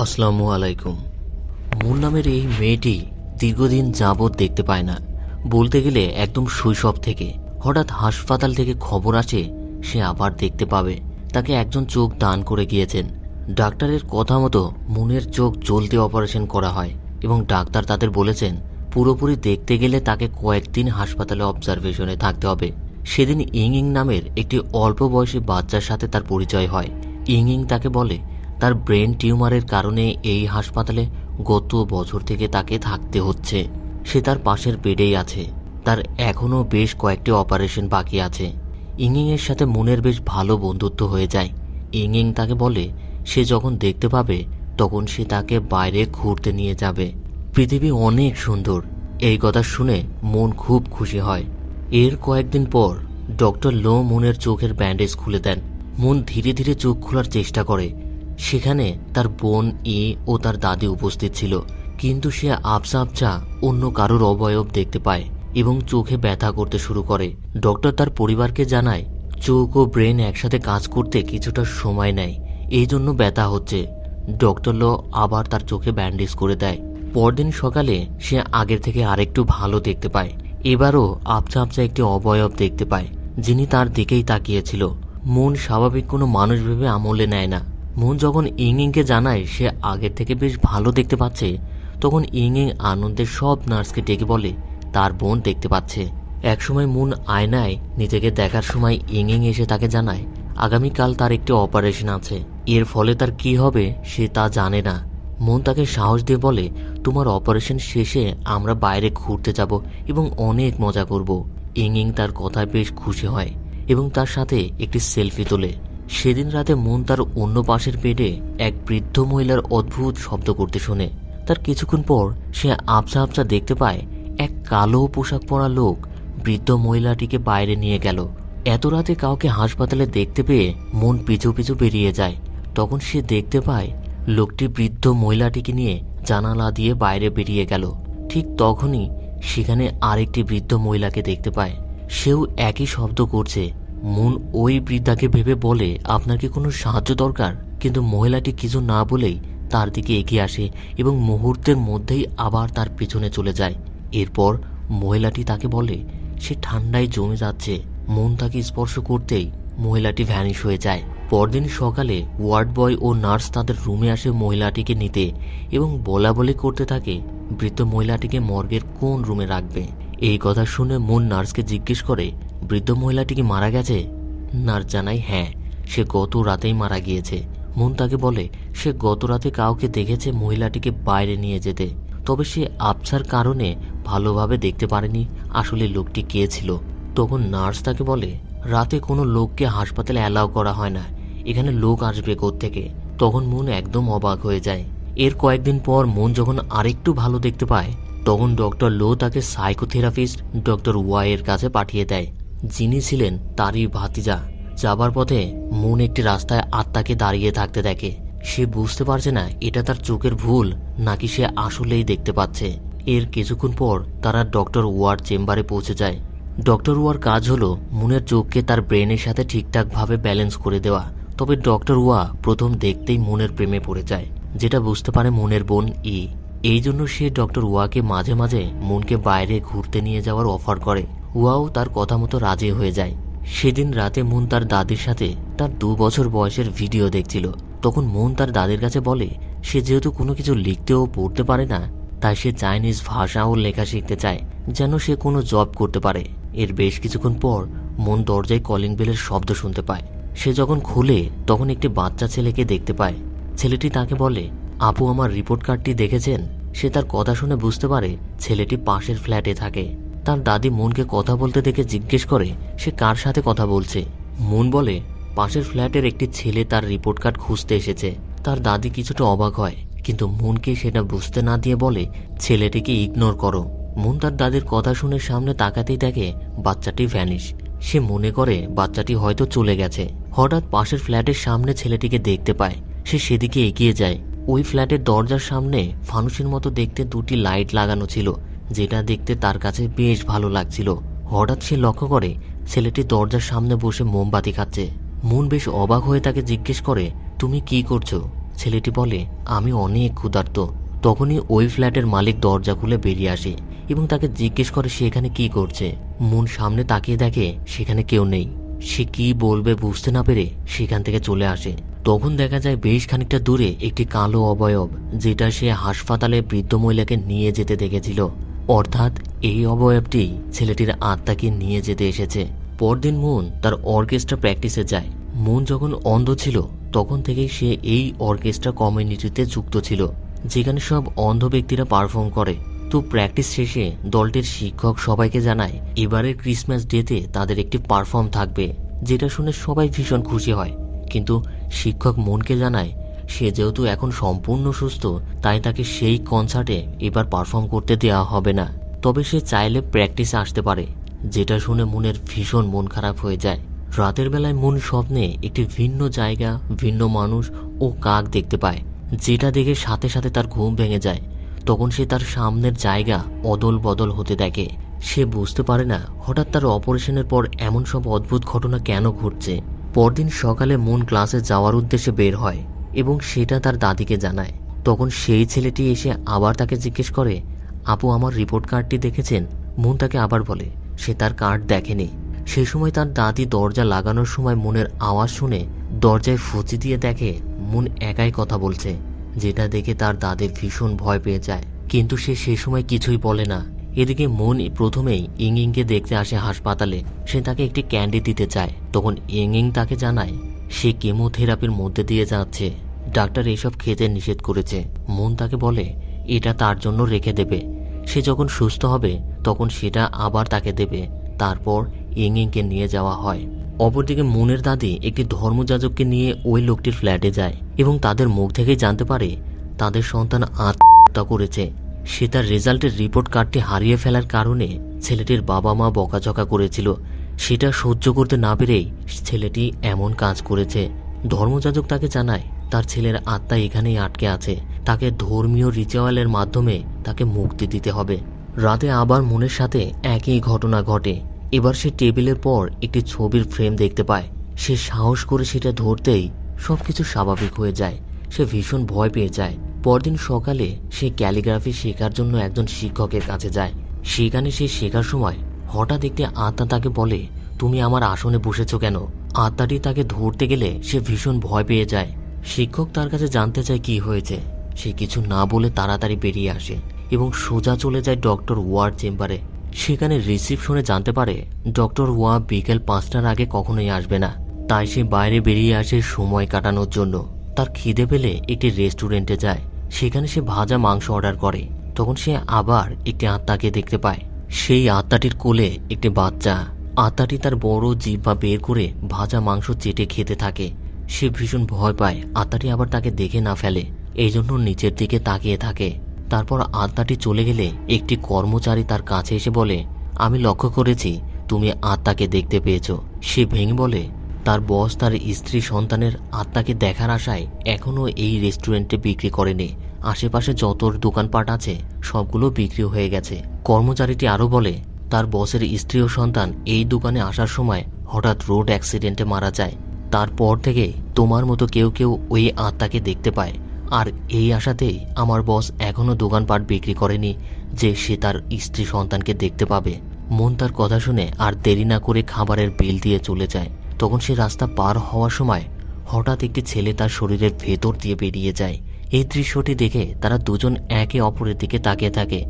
আসসালামু আলাইকুম। মুন নামের এই মেয়েটি দীর্ঘদিন যাবৎ দেখতে পায় না। বলতে গেলে একদম শৈশব থেকে। হঠাৎ হাসপাতাল থেকে খবর আসে, সে আবার দেখতে পাবে। তাকে একজন চোখ দান করে গিয়েছেন। ডাক্তারের কথা মতো মুনের চোখ জ্বলতে অপারেশন করা হয় এবং ডাক্তার তাদের বলেছেন, পুরোপুরি দেখতে গেলে তাকে কয়েকদিন হাসপাতালে অবজারভেশনে থাকতে হবে। সেদিন ইং ইং নামের একটি অল্প বয়সী বাচ্চার সাথে তার পরিচয় হয়। ইং ইং তাকে বলে তার ব্রেন টিউমারের কারণে এই হাসপাতালে গত বছর থেকে তাকে থাকতে হচ্ছে। সে তার পাশের বেডেই আছে। তার এখনও বেশ কয়েকটি অপারেশন বাকি আছে। ইংইং এর সাথে মুনের বেশ ভালো বন্ধুত্ব হয়ে যায়। ইংইং তাকে বলে, সে যখন দেখতে পাবে, তখন সে তাকে বাইরে ঘুরতে নিয়ে যাবে। পৃথিবী অনেক সুন্দর। এই কথা শুনে মন খুব খুশি হয়। এর কয়েকদিন পর ডক্টর লো মুনের চোখের ব্যান্ডেজ খুলে দেন। মন ধীরে ধীরে চোখ খোলার চেষ্টা করে। সেখানে তার বোন এ ও তার দাদি উপস্থিত ছিল, কিন্তু সে আবসা আবসা অন্য কারোর অবয়ব দেখতে পায় এবং চোখে ব্যথা করতে শুরু করে। ডক্টর তার পরিবারকে জানায়, চোখ ও ব্রেন একসাথে কাজ করতে কিছুটা সময় নেয়, এই জন্য ব্যথা হচ্ছে। ডক্টর লো আবার তার চোখে ব্যান্ডেজ করে দেয়। পরদিন সকালে সে আগের থেকে আরেকটু ভালো দেখতে পায়। এবারও আবছা আবছা একটি অবয়ব দেখতে পায়, যিনি তার দিকেই তাকিয়েছিল। মন স্বাভাবিক কোনো মানুষ ভেবে আমলে নেয় না। মন যখন ইং ইংকে জানায় সে আগের থেকে বেশ ভালো দেখতে পাচ্ছে, তখন ইং ইং আনন্দের সব নার্সকে ডেকে বলে, তার বোন দেখতে পাচ্ছে। একসময় মুন আয়নায় নিজেকে দেখার সময় ইং ইং এসে তাকে জানায়, আগামীকাল তার একটি অপারেশন আছে। এর ফলে তার কি হবে সে তা জানে না। মন তাকে সাহস দিয়ে বলে, তোমার অপারেশন শেষে আমরা বাইরে ঘুরতে যাব এবং অনেক মজা করব। ইং ইং তার কথায় বেশ খুশি হয় এবং তার সাথে একটি সেলফি তোলে। সেদিন রাতে মন তার অন্য পাশের বেডে এক বৃদ্ধ মহিলার অদ্ভুত শব্দ করতে শোনে। তার কিছুক্ষণ পর সে আবসা আবসা দেখতে পায় এক কালো পোশাক পরা লোক বৃদ্ধ মহিলাটিকে বাইরে নিয়ে গেল। এত রাতে কাউকে হাসপাতালে দেখতে পেয়ে মন পিছু পিছু বেরিয়ে যায়। তখন সে দেখতে পায় লোকটি বৃদ্ধ মহিলাটিকে নিয়ে জানালা দিয়ে বাইরে বেরিয়ে গেল। ঠিক তখনই সেখানে আরেকটি বৃদ্ধ মহিলাকে দেখতে পায়। সেও একই শব্দ করছে। মন ওই বৃদ্ধাকে ভেবে বলে, আপনার কি কোনো সাহায্য দরকার? কিন্তু মহিলাটি কিছু না বলেই তার দিকে এগিয়ে আসে এবং মুহূর্তের মধ্যেই আবার তার পিছনে চলে যায়। এরপর মহিলাটি তাকে বলে, সে ঠান্ডায় জমে যাচ্ছে। মন তাকে স্পর্শ করতেই মহিলাটি ভ্যানিশ হয়ে যায়। পরদিন সকালে ওয়ার্ড বয় ও নার্স তাদের রুমে আসে মহিলাটিকে নিতে এবং বলা বলি করতে থাকে, বৃদ্ধ মহিলাটিকে মর্গের কোন রুমে রাখবে? এই কথা শুনে মন নার্সকে জিজ্ঞেস করে, বৃদ্ধ মহিলাটি কি মারা গেছে? নার্স জানায় হ্যাঁ সে গত রাতেই মারা গিয়েছে। মন তাকে বলে, সে গত রাতে কাউকে দেখেছে মহিলাটিকে বাইরে নিয়ে যেতে। তবে সে আবছার কারণে ভালোভাবে দেখতে পারেনি আসলে লোকটি কে ছিল। তখন নার্স তাকে বলে, রাতে কোনো লোককে হাসপাতালে অ্যালাউ করা হয় না। এখানে লোক আসবে থেকে তখন মন একদম অবাক হয়ে যায়। এর কয়েকদিন পর মন যখন আরেকটু ভালো দেখতে পায় তখন ডক্টর লো তাকে সাইকোথেরাপিস্ট ডক্টর ওয়াইয়ের কাছে পাঠিয়ে দেয়। যিনি ছিলেন তারই ভাতিজা, যাবার পথে মন একটি রাস্তায় আত্মাকে দাঁড়িয়ে থাকতে দেখে। সে বুঝতে পারছে না, এটা তার চোখের ভুল, নাকি সে আসলেই দেখতে পাচ্ছে। এর কিছুক্ষণ পর তারা ডক্টর ওয়ার চেম্বারে পৌঁছে যায়। ডক্টর ওয়ার কাজ হলো মুনের চোখকে তার ব্রেনের সাথে ঠিকঠাকভাবে ব্যালেন্স করে দেওয়া। তবে ডক্টর ওয়া প্রথম দেখতেই মনের প্রেমে পড়ে যায়, যেটা বুঝতে পারে মনের বোন ই। এই জন্য সে ডক্টর ওয়াকে মাঝে মাঝে মনকে বাইরে ঘুরতে নিয়ে যাওয়ার অফার করে। ওয়াও তার কথা মতো রাজি হয়ে যায়। সেদিন রাতে মন তার দাদির সাথে তার দু বছর বয়সের ভিডিও দেখছিল। তখন মন তার দাদির কাছে বলে, সে যেহেতু কোনো কিছু লিখতে ও পড়তে পারে না, তাই সে চাইনিজ ভাষা ও লেখা শিখতে চায়, যেন সে কোনো জব করতে পারে। এর বেশ কিছুক্ষণ পর মন দরজায় কলিং বেলের শব্দ শুনতে পায়। সে যখন খুলে, তখন একটি বাচ্চা ছেলেকে দেখতে পায়। ছেলেটি তাকে বলে আপু আমার রিপোর্ট কার্ডটি দেখেছেন? সে তার কথা শুনে বুঝতে পারে ছেলেটি পাশের ফ্ল্যাটে থাকে। তার দাদি মনকে কথা বলতে দেখে জিজ্ঞেস করে, সে কার সাথে কথা বলছে? মন বলে, পাশের ফ্ল্যাটের একটি ছেলে তার রিপোর্ট কার্ড খুঁজতে এসেছে। তার দাদি কিছুটা অবাক হয়, কিন্তু মনকে সেটা বুঝতে না দিয়ে বলে, ছেলেটিকে ইগনোর করো। মন তার দাদির কথা শুনে সামনে তাকাতেই দেখে বাচ্চাটি ভ্যানিশ সে মনে করে বাচ্চাটি হয়তো চলে গেছে। হঠাৎ পাশের ফ্ল্যাটের সামনে ছেলেটিকে দেখতে পায়। সে সেদিকে এগিয়ে যায়। ওই ফ্ল্যাটের দরজার সামনে ফানুসের মতো দেখতে দুটি লাইট লাগানো ছিল, যেটা দেখতে তার কাছে বেশ ভালো লাগছিল। হঠাৎ সে লক্ষ্য করে ছেলেটি দরজার সামনে বসে মোমবাতি খাচ্ছে। মন বেশ অবাক হয়ে তাকে জিজ্ঞেস করে, তুমি কি করছ? ছেলেটি বলে, আমি অনেক ক্ষুধার্ত। তখনই ওই ফ্ল্যাটের মালিক দরজা খুলে বেরিয়ে আসে এবং তাকে জিজ্ঞেস করে, সে এখানে কি করছে? মন সামনে তাকিয়ে দেখে, সেখানে কেউ নেই। সে কি বলবে বুঝতে না পেরে সেখান থেকে চলে আসে। তখন দেখা যায় বেশ খানিকটা দূরে একটি কালো অবয়ব, যেটা সে হাসপাতালে বৃদ্ধ মহিলাকে নিয়ে যেতে দেখেছিল। অর্থাৎ এই অবয়বটি ছেলেটির আত্মাকে নিয়ে যেতে এসেছে। পরদিন মুন তার অর্কেস্ট্রা প্র্যাকটিসে যায়। মুন যখন অন্ধ ছিল, তখন থেকেই সে এই অর্কেস্ট্রা কমিউনিটিতে যুক্ত ছিল, যেখানে সব অন্ধ ব্যক্তিরা পারফর্ম করে। তো প্র্যাকটিস শেষে দলটির শিক্ষক সবাইকে জানায়, এবারের ক্রিসমাস ডেতে তাদের একটি পারফর্ম থাকবে, যেটা শুনে সবাই ভীষণ খুশি হয়। কিন্তু শিক্ষক মনকে জানায়, সে যেহেতু এখন সম্পূর্ণ সুস্থ, তাই তাকে সেই কনসার্টে এবার পারফর্ম করতে দেওয়া হবে না। তবে সে চাইলে প্র্যাকটিসে আসতে পারে। যেটা শুনে মনের ভীষণ মন খারাপ হয়ে যায়। রাতের বেলায় মন স্বপ্নে একটি ভিন্ন জায়গা, ভিন্ন মানুষ ও কাক দেখতে পায়, যেটা দেখে সাথে সাথে তার ঘুম ভেঙে যায়। তখন সে তার সামনের জায়গা অদল বদল হতে দেখে। সে বুঝতে পারে না হঠাৎ তার অপারেশনের পর এমন সব অদ্ভুত ঘটনা কেন ঘটছে। পরদিন সকালে মন ক্লাসে যাওয়ার উদ্দেশ্যে বের হয় এবং সেটা তার দাদিকে জানায়। তখন সেই ছেলেটি এসে আবার তাকে জিজ্ঞেস করে, আপু, আমার রিপোর্ট কার্ডটি দেখেছেন? মন তাকে আবার বলে, সে তার কার্ড দেখেনি। সেই সময় তার দাদি দরজা লাগানোর সময় মনের আওয়াজ শুনে দরজায় ফুচি দিয়ে দেখে মন একাই কথা বলছে, যেটা দেখে তার দাদি ভীষণ ভয় পেয়ে যায়। কিন্তু সে সে সময় কিছুই বলে না। এদিকে মন প্রথমেই ইং ইংকে দেখতে আসে হাসপাতালে। সে তাকে একটি ক্যান্ডি দিতে চায়। তখন ইং ইং তাকে জানায়, সে কেমোথেরাপির মধ্যে দিয়ে যাচ্ছে। ডাক্তার এসব খেতে নিষেধ করেছে। মন তাকে বলে, এটা তার জন্য রেখে দেবে। সে যখন সুস্থ হবে, তখন সেটা আবার তাকে দেবে। তারপর ইং ইংকে নিয়ে যাওয়া হয়। অপরদিকে মনের দাদি একটি ধর্মযাজককে নিয়ে ওই লোকটির ফ্ল্যাটে যায় এবং তাদের মুখ থেকেই জানতে পারে, তাদের সন্তান আত্মহত্যা করেছে। সে তার রেজাল্টের রিপোর্ট কার্ডটি হারিয়ে ফেলার কারণে ছেলেটির বাবা মা বকাঝকা করেছিল। সেটা সহ্য করতে না পেরেই ছেলেটি এমন কাজ করেছে। ধর্মযাজক তাকে জানায়, তার ছেলের আত্মা এখানেই আটকে আছে। তাকে ধর্মীয় রিচুয়ালের মাধ্যমে তাকে মুক্তি দিতে হবে। রাতে আবার মনের সাথে একই ঘটনা ঘটে। এবার সে টেবিলের পর একটি ছবির ফ্রেম দেখতে পায়। সে সাহস করে সেটা ধরতেই সবকিছু স্বাভাবিক হয়ে যায়। সে ভীষণ ভয় পেয়ে যায়। পরদিন সকালে সে ক্যালিগ্রাফি শেখার জন্য একজন শিক্ষকের কাছে যায়। সেখানে সে শেখার সময় হঠাৎ একটি আত্মা তাকে বলে, তুমি আমার আসনে বসেছ কেন? আত্মাটি তাকে ধরতে গেলে সে ভীষণ ভয় পেয়ে যায়। শিক্ষক তার কাছে জানতে চায় কি হয়েছে। সে কিছু না বলে তাড়াতাড়ি বেরিয়ে আসে এবং সোজা চলে যায় ডক্টর ওয়ার চেম্বারে। সেখানে রিসিপশনে জানতে পারে, ডক্টর ওয়া বিকেল পাঁচটার আগে কখনোই আসবে না। তাই সে বাইরে বেরিয়ে আসে সময় কাটানোর জন্য। তার খিদে পেলে একটি রেস্টুরেন্টে যায়। সেখানে সে ভাজা মাংস অর্ডার করে। তখন সে আবার একটি আত্মাকে দেখতে পায়। সেই আত্মাটির কোলে একটি বাচ্চা। আত্মাটি তার বড় জিহ্বা বের করে ভাজা মাংস চেটে খেতে থাকে। সে ভীষণ ভয় পায়। আত্মাটি আবার তাকে দেখে না ফেলে। এই জন্য নিচের দিকে তাকিয়ে থাকে। তারপর আত্মাটি চলে গেলে একটি কর্মচারী তার কাছে এসে বলে, আমি লক্ষ্য করেছি, তুমি আত্মাকে দেখতে পেয়েছ। সে ভেঙে বলে তার বস তার স্ত্রী সন্তানের আত্মাকে দেখার আশায় এখনও এই রেস্টুরেন্টে বিক্রি করেনি। আশেপাশে যত দোকানপাট আছে, সবগুলো বিক্রি হয়ে গেছে। কর্মচারীটি আরও বলে, তার বসের স্ত্রী ও সন্তান এই দোকানে আসার সময় হঠাৎ রোড অ্যাক্সিডেন্টে মারা যায়। তারপর থেকে তোমার মতো কেউ কেউ ওই আত্মাকে দেখতে পায়। আর এই আশাতেই আমার বস এখনও দোকানপাট বিক্রি করেনি, যে সে তার স্ত্রী সন্তানকে দেখতে পাবে। মন তার কথা শুনে আর দেরি না করে খাবারের বিল দিয়ে চলে যায়। তখন সে রাস্তা পার হওয়ার সময় হঠাৎ একটি ছেলে তার শরীরের ভেতর দিয়ে বেরিয়ে যায়। এই দৃশ্যটি দেখে তারা দুজন একে অপরের দিকে তাকিয়ে থাকে,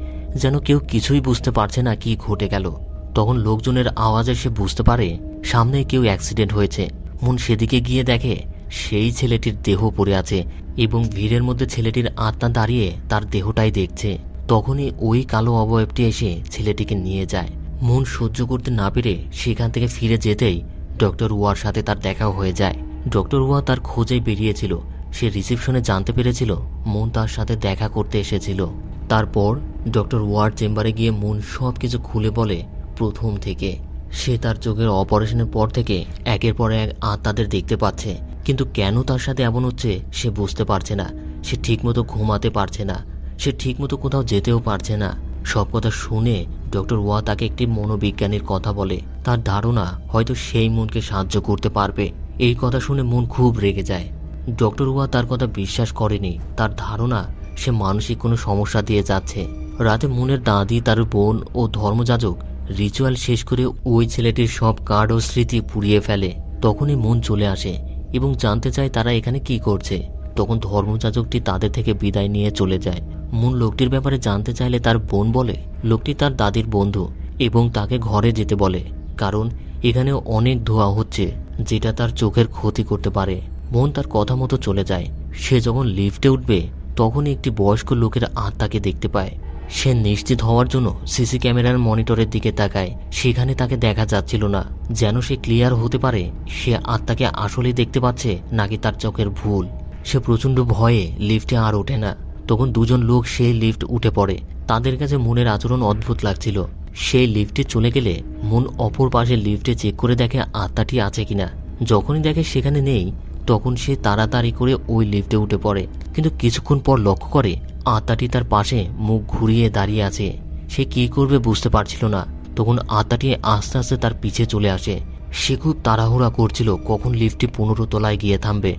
যেন কেউ কিছুই বুঝতে পারছে না কি ঘটে গেল। তখন লোকজনের আওয়াজে সে বুঝতে পারে, সামনে কেউ অ্যাক্সিডেন্ট হয়েছে। মন সেদিকে গিয়ে দেখে, সেই ছেলেটির দেহ পড়ে আছে এবং ভিড়ের মধ্যে ছেলেটির আত্মা দাঁড়িয়ে তার দেহটাই দেখছে। তখনই ওই কালো অবয়বটি এসে ছেলেটিকে নিয়ে যায়। মন সহ্য করতে না পেরে সেখান থেকে ফিরে যেতেই ডক্টর ওয়ার সাথে তার দেখা হয়ে যায়। ডক্টর ওয়া তার খোঁজে বেরিয়েছিল। সে রিসেপশনে জানতে পেরেছিল মন তার সাথে দেখা করতে এসেছিল। তারপর ডক্টর ওয়ার চেম্বারে গিয়ে মন সব কিছু খুলে বলে প্রথম থেকে। সে তার চোখের অপারেশনের পর থেকে একের পর এক আত্মাদের দেখতে পাচ্ছে। কিন্তু কেন তার সাথে এমন হচ্ছে সে বুঝতে পারছে না। সে ঠিকমতো ঘুমাতে পারছে না। সে ঠিকমতো কোথাও যেতেও পারছে না। সব কথা শুনে ডক্টর ওয়া তাকে একটি মনোবিজ্ঞানীর কথা বলে। তার ধারণা হয়তো সেই মনকে সাহায্য করতে পারবে। এই কথা শুনে মন খুব রেগে যায়। ডক্টর ওয়া তার কথা বিশ্বাস করেনি। তার ধারণা, সে মানসিক কোনো সমস্যা দিয়ে যাচ্ছে। রাতে মনের দাদি তার বোন ও ধর্মযাজক রিচুয়াল শেষ করে ওই ছেলেটির সব কার্ড ও স্মৃতি পুড়িয়ে ফেলে। তখনই মন চলে আসে এবং জানতে চায় তারা এখানে কি করছে। তখন ধর্মযাজকটি তাদের থেকে বিদায় নিয়ে চলে যায়। মন লোকটির ব্যাপারে জানতে চাইলে তার বোন বলে, লোকটি তার দাদির বন্ধু এবং তাকে ঘরে যেতে বলে। কারণ এখানে অনেক ধোয়া হচ্ছে, যেটা তার চোখের ক্ষতি করতে পারে। মন তার কথা মতো চলে যায়। সে যখন লিফটে উঠবে, তখনই একটি বয়স্ক লোকের আত্মাকে দেখতে পায়। সে নিশ্চিত হওয়ার জন্য সিসি ক্যামেরার মনিটরের দিকে তাকায়। সেখানে তাকে দেখা যাচ্ছিল না। যেন সে ক্লিয়ার হতে পারে, সে আত্মাকে আসলেই দেখতে পাচ্ছে, নাকি তার চোখের ভুল। সে প্রচণ্ড ভয়ে লিফটে আর ওঠে না। তখন দুজন লোক সেই লিফট উঠে পড়ে। তাদের কাছে মনের আচরণ অদ্ভুত লাগছিল। সেই লিফটে চলে গেলে মন অপর পাশে লিফটে চেক করে দেখে আত্মাটি আছে কিনা। যখনই দেখে সেখানে নেই, তখন সে তাড়াতাড়ি করে ওই লিফটে উঠে পড়ে। কিন্তু কিছুক্ষণ পর লক্ষ্য করে আত্মাটি তার পাশে মুখ ঘুরিয়ে দাঁড়িয়ে আছে। সে কি করবে বুঝতে পারছিল না। তখন আত্মাটি আস্তে আস্তে তার পিছে চলে আসে। সে খুব তাড়াহুড়া করছিল কখন লিফটটি পনেরো তলায় গিয়ে থামবে।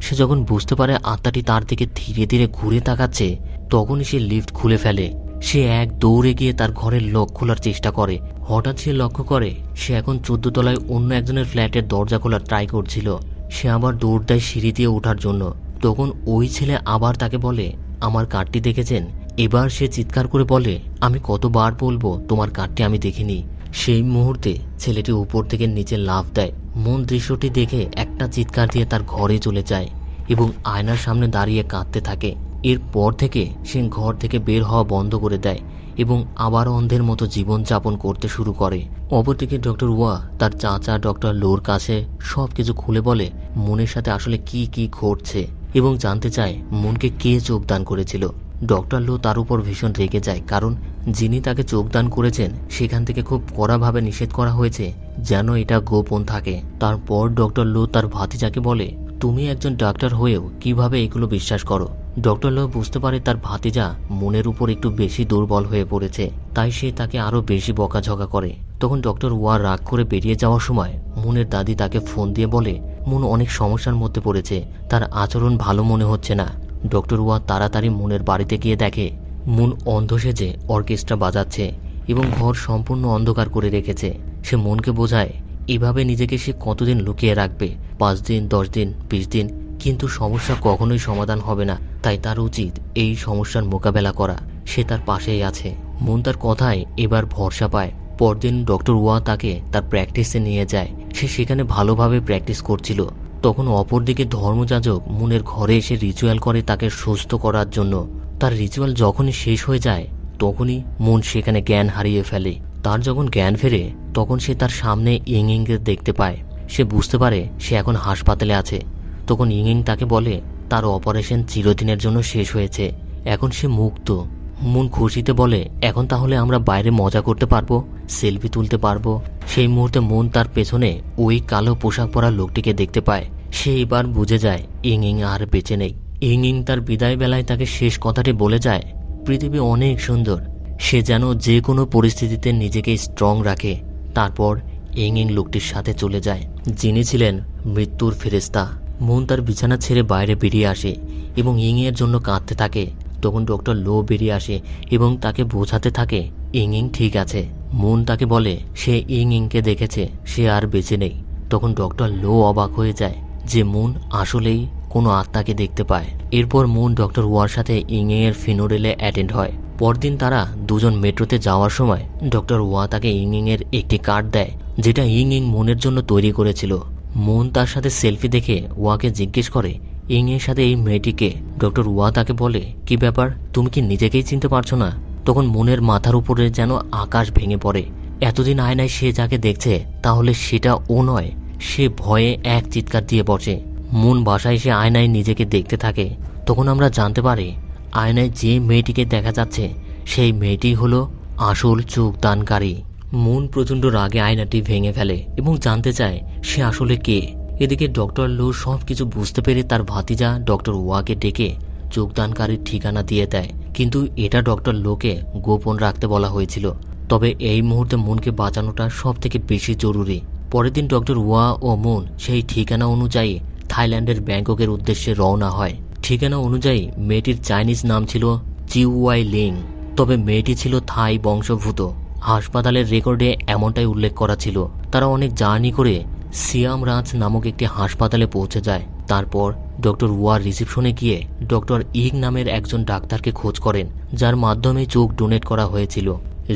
সে যখন বুঝতে পারে আত্মাটি তার দিকে ধীরে ধীরে ঘুরে তাকাচ্ছে, তখনই সে লিফট খুলে ফেলে। সে এক দৌড়ে গিয়ে তার ঘরের লক খোলার চেষ্টা করে। হঠাৎ সে লক্ষ্য করে, সে এখন চোদ্দ তলায় অন্য একজনের ফ্ল্যাটের দরজা খোলার ট্রাই করছিল। সে আবার দৌড় দেয় সিঁড়ি দিয়ে ওঠার জন্য। তখন ওই ছেলে আবার তাকে বলে, আমার কার্ডটি দেখেছেন? এবার সে চিৎকার করে বলে, আমি কতবার বলব, তোমার কার্ডটি আমি দেখিনি। সেই মুহূর্তে ছেলেটি উপর থেকে নিচে লাফ দেয়। মন দৃশ্যটি দেখে একটা চিৎকার দিয়ে তার ঘরে চলে যায় এবং আয়নার সামনে দাঁড়িয়ে কাঁদতে থাকে। এরপর থেকে সে ঘর থেকে বের হওয়া বন্ধ করে দেয় এবং আবার অন্ধের মতো জীবনযাপন করতে শুরু করে। অপরদিকে ডক্টর ওয়া, তার চাচা ডক্টর লোর কাছে সব কিছু খুলে বলে, মনের সাথে আসলে কি কি ঘটছে? এবং জানতে চায়, মনকে কে চোখদান করেছিল? ডক্টর লো তার উপর ভীষণ রেগে যায়, কারণ যিনি তাকে চোখদান করেছেন, সেখান থেকে খুব কড়াভাবে নিষেধ করা হয়েছে যেন এটা গোপন থাকে। তারপর ডক্টর লো তার ভাতিজাকে বলে, তুমি একজন ডাক্তার হয়েও কীভাবে এগুলো বিশ্বাস করো? ডক্টর লো বুঝতে পারে তার ভাতিজা মনের উপর একটু বেশি দুর্বল হয়ে পড়েছে, তাই সে তাকে আরও বেশি বকাঝকা করে। তখন ডক্টর ওয়ার রাগ করে বেরিয়ে যাওয়ার সময় মুনের দাদি তাকে ফোন দিয়ে বলে, মুন অনেক সমস্যার মধ্যে পড়েছে, তার আচরণ ভালো মনে হচ্ছে না। ডক্টর ওয়া তাড়াতাড়ি মুনের বাড়িতে গিয়ে দেখে, মুন অন্ধ সেজে অর্কেস্ট্রা বাজাচ্ছে এবং ঘর সম্পূর্ণ অন্ধকার করে রেখেছে। সে মনকে বোঝায়, এভাবে নিজেকে সে কতদিন লুকিয়ে রাখবে? পাঁচ দিন, দশ দিন, বিশ দিন, কিন্তু সমস্যা কখনোই সমাধান হবে না। তাই তার উচিত এই সমস্যার মোকাবেলা করা। সে তার পাশেই আছে। মন তার কথায় এবার ভরসা পায়। পরদিন ডক্টর ওয়া তাকে তার প্র্যাকটিসে নিয়ে যায়। সে সেখানে ভালোভাবে প্র্যাকটিস করছিল। তখন অপরদিকে ধর্মযাজক মনের ঘরে এসে রিচুয়াল করে তাকে সুস্থ করার জন্য। তার রিচুয়াল যখনই শেষ হয়ে যায়, তখনই মন সেখানে জ্ঞান হারিয়ে ফেলে। তার যখন জ্ঞান ফেরে, তখন সে তার সামনে ইং দেখতে পায়। সে বুঝতে পারে সে এখন হাসপাতালে আছে। তখন ইং তাকে বলে তার অপারেশন চিরদিনের জন্য শেষ হয়েছে। এখন সে মুক্ত। মন খুশিতে বলে, এখন তাহলে আমরা বাইরে মজা করতে পারব, সেলফি তুলতে পারব। সেই মুহূর্তে মন তার পেছনে ওই কালো পোশাক পরা লোকটিকে দেখতে পায়। সে এবার বুঝে যায় ইং ইং আর বেঁচে নেই। ইং ইং তার বিদায় বেলায় তাকে শেষ কথাটি বলে যায়, পৃথিবী অনেক সুন্দর। সে যেন যে কোনো পরিস্থিতিতে নিজেকে স্ট্রং রাখে। তারপর ইং ইং লোকটির সাথে চলে যায়, যিনি ছিলেন মৃত্যুর ফেরেস্তা মন তার বিছানা ছেড়ে বাইরে বেরিয়ে আসে এবং ইং এর জন্য কাঁদতে থাকে। তখন ডক্টর লো বেরিয়ে আসে এবং তাকে বোঝাতে থাকে ইং ইং ঠিক আছে। মন তাকে বলে, সে ইং ইংকে দেখেছে, সে আর বেঁচে নেই। তখন ডক্টর লো অবাক হয়ে যায় যে মুন আসলেই কোনো আত্মাকে দেখতে পায়। এরপর মুন ডক্টর ওয়ার সাথে ইং এর ফিনোরেলে অ্যাটেন্ড হয়। পরদিন তারা দুজন মেট্রোতে যাওয়ার সময় ডক্টর ওয়া তাকে ইং ইং এর একটি কার্ড দেয়, যেটা ইং ইং মনের জন্য তৈরি করেছিল। মন তার সাথে সেলফি দেখে ওয়াকে জিজ্ঞেস করে ইং এর সাথে এই মেয়েটিকে? ডক্টর ওয়া তাকে বলে, কি ব্যাপার? তুমি কি নিজেকেই চিনতে পারছ না? তখন মনের মাথার উপরে যেন আকাশ ভেঙে পড়ে। এতদিন আয়নায় সে যাকে দেখছে, তাহলে সেটা ও নয়, সে ভয়ে এক চিৎকার দিয়ে বসে। মন বাসায় সে আয়নায় নিজেকে দেখতে থাকে। তখন আমরা জানতে পারি, আয়নায় যে মেয়েটিকে দেখা যাচ্ছে, সেই মেয়েটি হলো আসল চোখ দানকারী। মন প্রচণ্ড রাগে আয়নাটি ভেঙে ফেলে এবং জানতে চায় সে আসলে কে। এদিকে ডক্টর লো সব কিছু বুঝতে পেরে তার ভাতিজা ডক্টর ওয়াকে ডেকে যোগদানকারীর ঠিকানা দিয়ে দেয়। কিন্তু এটা ডক্টর লোকে গোপন রাখতে বলা হয়েছিল। তবে এই মুহূর্তে মনকে বাঁচানোটা সব থেকে বেশি জরুরি। পরের দিন ডক্টর ওয়া ও মন সেই ঠিকানা অনুযায়ী থাইল্যান্ডের ব্যাংককের উদ্দেশ্যে রওনা হয়। ঠিকানা অনুযায়ী মেয়েটির চাইনিজ নাম ছিল চিউয়াই লিং তবে মেয়েটি ছিল থাই বংশভূত হাসপাতালের রেকর্ডে এমনটাই উল্লেখ করা ছিল। তারা অনেক জার্নি করে সিয়াম রাজ নামক একটি হাসপাতালে পৌঁছে যায়। তারপর ডক্টর ওয়ার রিসিপশনে গিয়ে ডক্টর ইগ নামের একজন ডাক্তারকে খোঁজ করেন, যার মাধ্যমে চোখ ডোনেট করা হয়েছিল।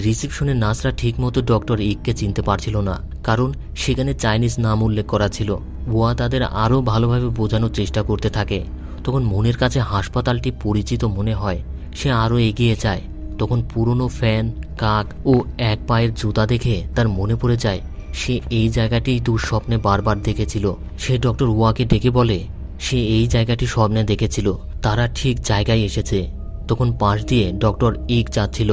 রিসিপশনে নার্সরা ঠিকমতো ডক্টর ইগকে চিনতে পারছিল না, কারণ সেখানে চাইনিজ নাম উল্লেখ করা ছিল। ওয়া তাদের আরও ভালোভাবে বোঝানোর চেষ্টা করতে থাকে। তখন মনের কাছে হাসপাতালটি পরিচিত মনে হয়, সে আরও এগিয়ে যায়। তখন পুরনো ফ্যান কাক ও এক পায়ের জুতা দেখে তার মনে পড়ে যায়, সে এই জায়গাটি দুঃস্বপ্নে বারবার দেখেছিল। সে ডক্টর ওয়াকে ডেকে বলে, সে এই জায়গাটি স্বপ্নে দেখেছিল। তারা ঠিক জায়গায় এসেছে। তখন পাশ দিয়ে ডক্টর ইক যাচ্ছিল।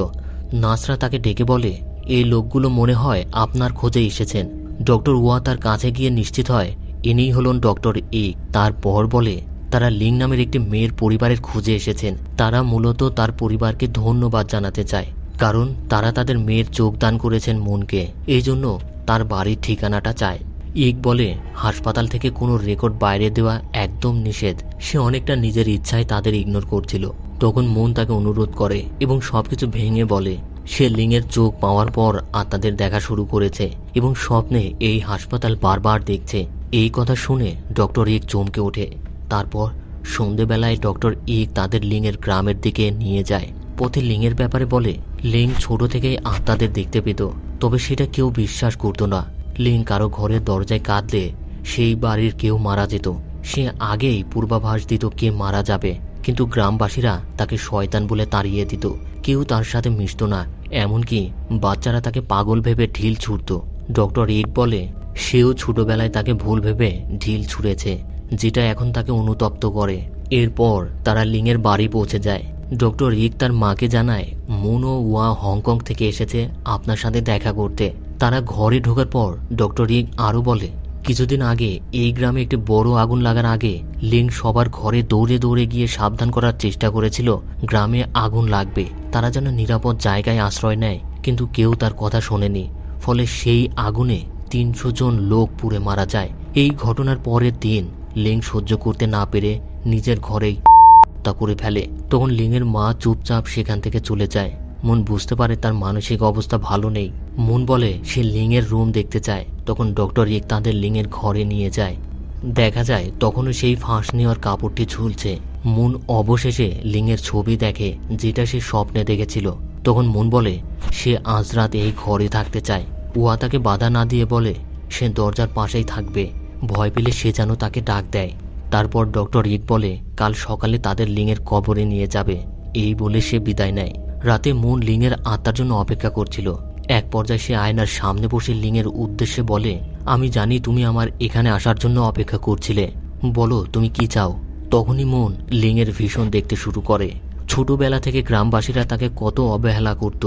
নার্সরা তাকে ডেকে বলে এই লোকগুলো মনে হয় আপনার খোঁজে এসেছেন। ডক্টর ওয়া তার কাছে গিয়ে নিশ্চিত হয়, ইনিই হলেন ডক্টর ইক। তারপর বলে, তারা লিং নামের একটি মেয়ের পরিবারের খুঁজে এসেছেন। তারা মূলত তার পরিবারকে ধন্যবাদ জানাতে চায়। কারণ তারা তাদের মেয়ের যোগদান করেছেন মনকে। এই জন্য তার বাড়ির ঠিকানাটা চায়। ইক বলে, হাসপাতাল থেকে কোনো রেকর্ড বাইরে দেওয়া একদম নিষেধ। সে অনেকটা নিজের ইচ্ছায় তাদের ইগনোর করছিল। তখন মন তাকে অনুরোধ করে এবং সবকিছু ভেঙে বলে, সে লিংয়ের চোখ পাওয়ার পর আত্মাদের দেখা শুরু করেছে এবং স্বপ্নে এই হাসপাতাল বারবার দেখছে। এই কথা শুনে ডক্টর ইক চমকে ওঠে। তারপর সন্ধেবেলায় ডক্টর ইক তাদের লিংয়ের গ্রামের দিকে নিয়ে যায়। পথে লিংয়ের ব্যাপারে বলে, লিং ছোট থেকেই আত্মাদের দেখতে পেত, তবে সেটা কেউ বিশ্বাস করতো না। লিং কারও ঘরের দরজায় কাঁদলে সেই বাড়ির কেউ মারা যেত। সে আগেই পূর্বাভাস দিত কে মারা যাবে, কিন্তু গ্রামবাসীরা তাকে শয়তান বলে তাড়িয়ে দিত। কেউ তার সাথে মিশত না, এমনকি বাচ্চারা তাকে পাগল ভেবে ঢিল ছুড়ত। ডক্টর ইক বলে, সেও ছোটবেলায় তাকে ভুল ভেবে ঢিল ছুঁড়েছে, যেটা এখন তাকে অনুতপ্ত করে। এরপর তারা লিংয়ের বাড়ি পৌঁছে যায়। ডক্টর রিক তার মাকে জানায়, মুন ওয়া হংকং থেকে এসেছে আপনার সাথে দেখা করতে। তারা ঘরে ঢোকার পর ডক্টর রিক আরও বলে, কিছুদিন আগে এই গ্রামে একটি বড় আগুন লাগার আগে লিং সবার ঘরে দৌড়ে দৌড়ে গিয়ে সাবধান করার চেষ্টা করেছিল। গ্রামে আগুন লাগবে। তারা যেন নিরাপদ জায়গায় আশ্রয় নেয়, কিন্তু কেউ তার কথা শোনেনি। ফলে সেই আগুনে তিনশো জন লোক পুড়ে মারা যায়। এই ঘটনার পরের দিন লিং সহ্য করতে না পেরে নিজের ঘরেই হত্যা করে ফেলে। তখন লিংয়ের মা চুপচাপ সেখান থেকে চলে যায়। মন বুঝতে পারে তার মানসিক অবস্থা ভালো নেই। মন বলে, সে লিংয়ের রুম দেখতে চায়। তখন ডক্টর ইক তাদের লিংয়ের ঘরে নিয়ে যায়। দেখা যায়, তখনও সেই ফাঁস নেওয়ার কাপড়টি ঝুলছে। মন অবশেষে লিংয়ের ছবি দেখে, যেটা সে স্বপ্নে দেখেছিল। তখন মন বলে, সে আজ রাত এই ঘরে থাকতে চায়। উহা তাকে বাধা না দিয়ে বলে, সে দরজার পাশেই থাকবে। ভয় পেলে সে যেন তাকে ডাক দেয়। তারপর ডক্টর রিক বলে, কাল সকালে তাদের লিংয়ের কবরে নিয়ে যাবে। এই বলে সে বিদায় নেয়। রাতে মন লিংয়ের আত্মার জন্য অপেক্ষা করছিল। এক পর্যায়ে সে আয়নার সামনে বসে লিংয়ের উদ্দেশ্যে বলে, আমি জানি তুমি আমার এখানে আসার জন্য অপেক্ষা করছিলে। বলো, তুমি কি চাও? তখনই মন লিংয়ের ভীষণ দেখতে শুরু করে। ছোটবেলা থেকে গ্রামবাসীরা তাকে কত অবহেলা করত।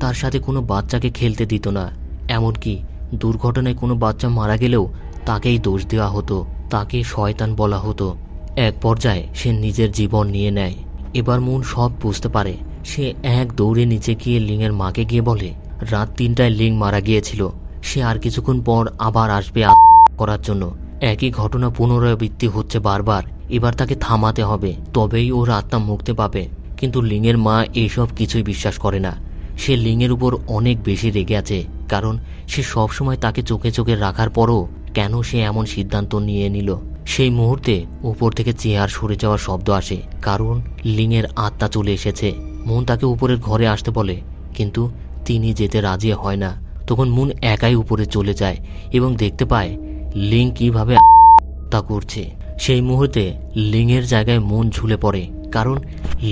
তার সাথে কোনো বাচ্চাকে খেলতে দিত না। এমনকি দুর্ঘটনায় কোনো বাচ্চা মারা গেলেও তাকেই দোষ দেওয়া হতো। তাকে শয়তান বলা হতো। এক পর্যায়ে সে নিজের জীবন নিয়ে নেয়। এবার মন সব বুঝতে পারে। সে এক দৌড়ে নিচে গিয়ে লিংয়ের মাকে গিয়ে বলে, রাত তিনটায় লিং মারা গিয়েছিল। সে আর কিছুক্ষণ পর আবার আসবে করার জন্য। একই ঘটনা পুনরাবৃত্তি হচ্ছে বারবার। এবার তাকে থামাতে হবে। তবেই ওর আত্মা মুক্তি পাবে। কিন্তু লিংয়ের মা এইসব কিছুই বিশ্বাস করে না। সে লিংয়ের উপর অনেক বেশি রেগে আছে। কারণ সে সবসময় তাকে চোখে চোখে রাখার পরও কেন সে এমন সিদ্ধান্ত নিয়ে নিল? সেই মুহূর্তে উপর থেকে চেয়ার সরে যাওয়ার শব্দ আসে, কারণ লিংয়ের আত্মা চলে এসেছে। মন তাকে উপরের ঘরে আসতে বলে, কিন্তু তিনি যেতে রাজি হয় না। তখন মুন একাই উপরে চলে যায় এবং দেখতে পায় লিং কীভাবে তা করছে। সেই মুহূর্তে লিংয়ের জায়গায় মন ঝুলে পড়ে, কারণ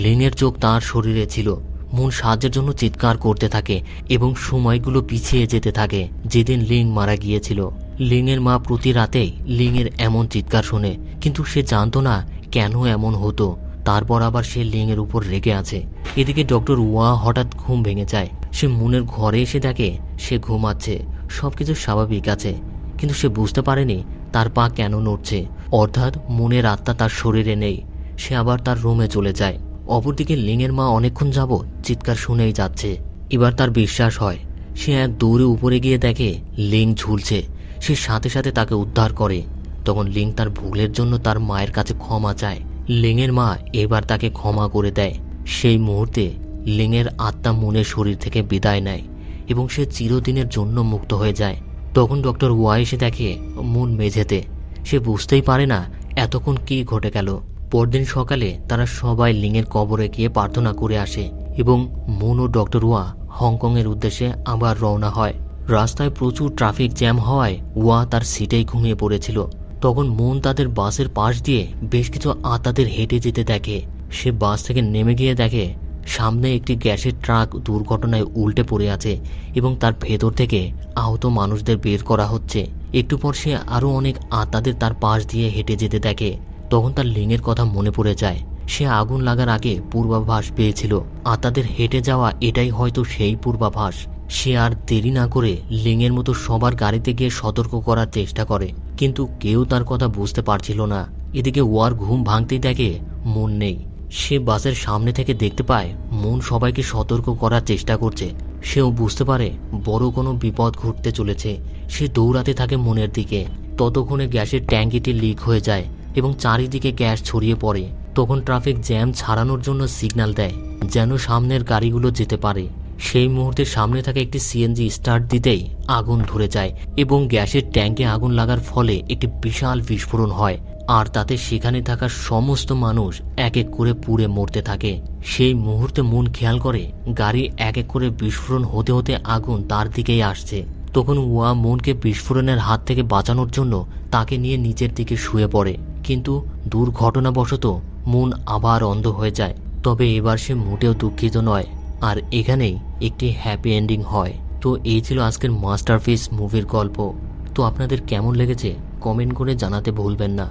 লিংয়ের চোখ তার শরীরে ছিল। মন সাহায্যের জন্য চিৎকার করতে থাকে এবং সময়গুলো পিছিয়ে যেতে থাকে, যেদিন লিং মারা গিয়েছিল। লিংয়ের মা প্রতি রাতেই লিংয়ের এমন চিৎকার শোনে। কিন্তু সে জানতো না কেন এমন হতো। তারপর আবার সে লিংয়ের উপর রেগে আছে। এদিকে ডক্টর ওয়া হঠাৎ ঘুম ভেঙে যায়। সে মুনের ঘরে এসে দেখে সে ঘুমাচ্ছে। সবকিছু স্বাভাবিক আছে। কিন্তু সে বুঝতে পারেনি তার পা কেন নড়ছে। অর্থাৎ মনের আত্মা তার শরীরে নেই। সে আবার তার রুমে চলে যায়। অপরদিকে লিংয়ের মা অনেকক্ষণ যাবৎ চিৎকার শুনেই যাচ্ছে। এবার তার বিশ্বাস হয়। সে এক দৌড়ে উপরে গিয়ে দেখে লিং ঝুলছে। সে সাথে সাথে তাকে উদ্ধার করে। তখন লিং তার ভুলের জন্য তার মায়ের কাছে ক্ষমা চায়। লিংয়ের মা এবার তাকে ক্ষমা করে দেয়। সেই মুহূর্তে লিংয়ের আত্মা মনের শরীর থেকে বিদায় নেয় এবং সে চিরদিনের জন্য মুক্ত হয়ে যায়। তখন ডক্টর ওয়া এসে দেখে মন মেঝেতে। সে বুঝতেই পারে না এতক্ষণ কি ঘটে গেল। পরদিন সকালে তারা সবাই লিংয়ের কবরে গিয়ে প্রার্থনা করে আসে এবং মন ও ডক্টর ওয়া হংকংয়ের উদ্দেশ্যে আবার রওনা হয়। রাস্তায় প্রচুর ট্রাফিক জ্যাম হওয়ায় ওয়া তার সিটেই ঘুমিয়ে পড়েছিল। তখন মন তাদের বাসের পাশ দিয়ে বেশ কিছু আতাদের হেঁটে যেতে দেখে। সে বাস থেকে নেমে গিয়ে দেখে, সামনে একটি গ্যাসের ট্রাক দুর্ঘটনায় উল্টে পড়ে আছে এবং তার ভেতর থেকে আহত মানুষদের বের করা হচ্ছে। একটু পর সে আরও অনেক আত্মাদের তার পাশ দিয়ে হেঁটে যেতে দেখে। তখন তার লিঙ্গের কথা মনে পড়ে যায়। সে আগুন লাগার আগে পূর্বাভাস পেয়েছিল। আত্মাদের হেঁটে যাওয়া এটাই হয়তো সেই পূর্বাভাস। সে আর দেরি না করে লিঙ্গের মতো সবার গাড়িতে গিয়ে সতর্ক করার চেষ্টা করে। কিন্তু কেউ তার কথা বুঝতে পারছিল না। এদিকে ওয়ার ঘুম ভাঙতেই দেখে মন নেই। সে বাসের সামনে থেকে দেখতে পায়, মন সবাইকে সতর্ক করার চেষ্টা করছে। সেও বুঝতে পারে বড় কোনো বিপদ ঘটতে চলেছে। সে দৌড়াতে থাকে মনের দিকে। ততক্ষণে গ্যাসের ট্যাঙ্কিটি লিক হয়ে যায় এবং চারিদিকে গ্যাস ছড়িয়ে পড়ে। তখন ট্রাফিক জ্যাম ছাড়ানোর জন্য সিগন্যাল দেয়, যেন সামনের গাড়িগুলো যেতে পারে। সেই মুহূর্তে সামনে থাকা একটি সিএনজি স্টার্ট দিতেই আগুন ধরে যায় এবং গ্যাসের ট্যাঙ্কে আগুন লাগার ফলে একটি বিশাল বিস্ফোরণ হয়। আর তাতে সেখানে থাকা সমস্ত মানুষ এক এক করে পুড়ে মরতে থাকে। সেই মুহূর্তে মন খেয়াল করে, গাড়ি এক এক করে বিস্ফোরণ হতে হতে আগুন তার দিকেই আসছে। তখন ওয়া মনকে বিস্ফোরণের হাত থেকে বাঁচানোর জন্য তাকে নিয়ে নিচের দিকে শুয়ে পড়ে। কিন্তু দুর্ঘটনাবশত মন আবার অন্ধ হয়ে যায়। তবে এবার সে মোটেও দুঃখিত নয়। আর এখানেই একটি হ্যাপি এন্ডিং হয়। তো এই ছিল আজকের মাস্টারপিস মুভির গল্প। তো আপনাদের কেমন লেগেছে? কমেন্ট করে জানাতে ভুলবেন না।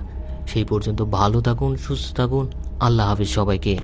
সেই পর্যন্ত ভালো থাকুন, সুস্থ থাকুন। আল্লাহ হাফিজ সবাইকে।